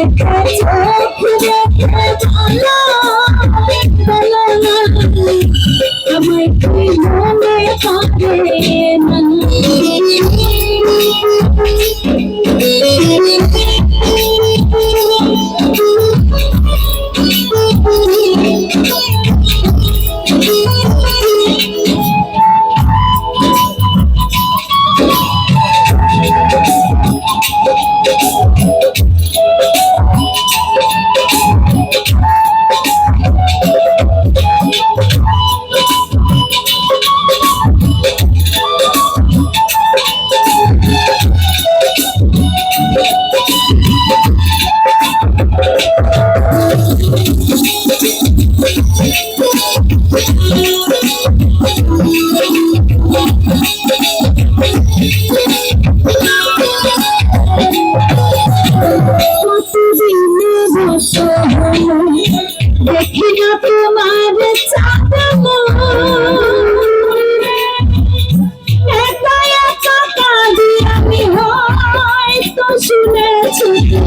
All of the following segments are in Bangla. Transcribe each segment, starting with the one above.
Good time, good time.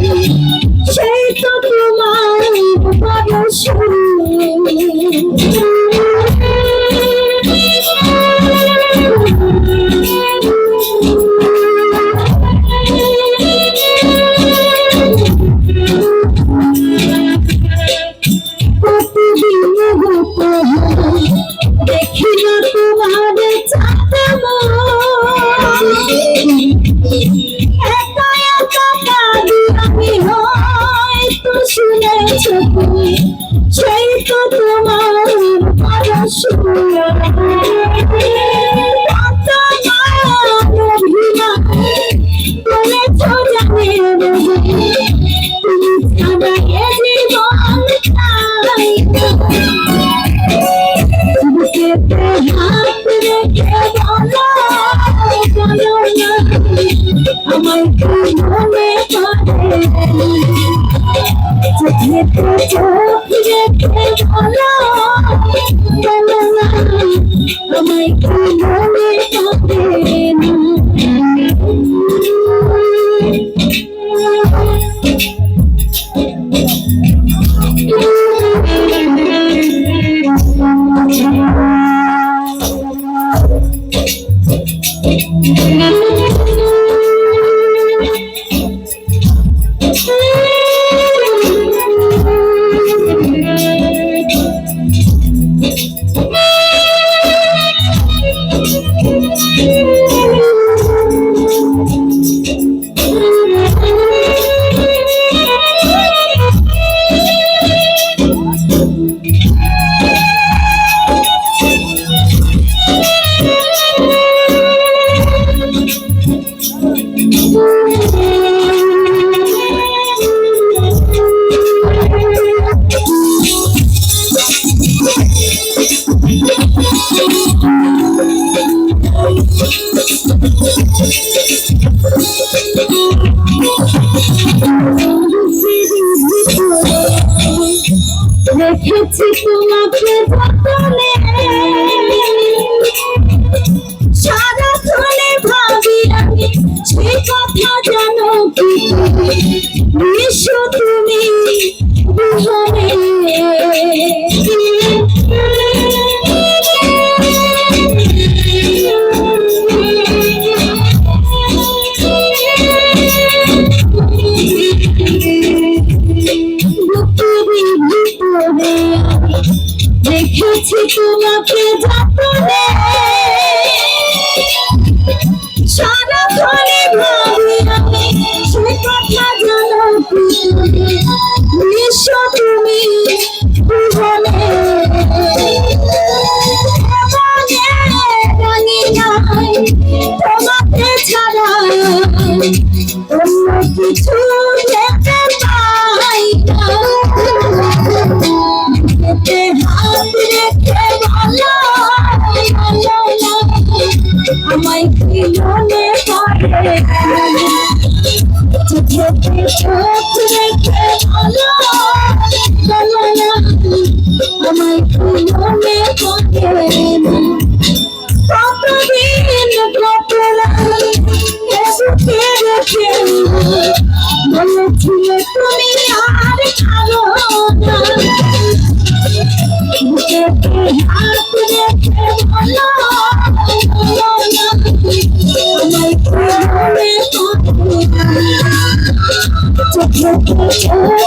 Shake up your mind. গেছো তুমি সেই তো আমায় কি মনে হবে না হচ্ছে তোমাকে প্রথমে। সারা ধরে ভাবি আমি সে কথা জানো কি বিশ্ব দেখেছি তোমাকে যতনে। Take your picture, take it all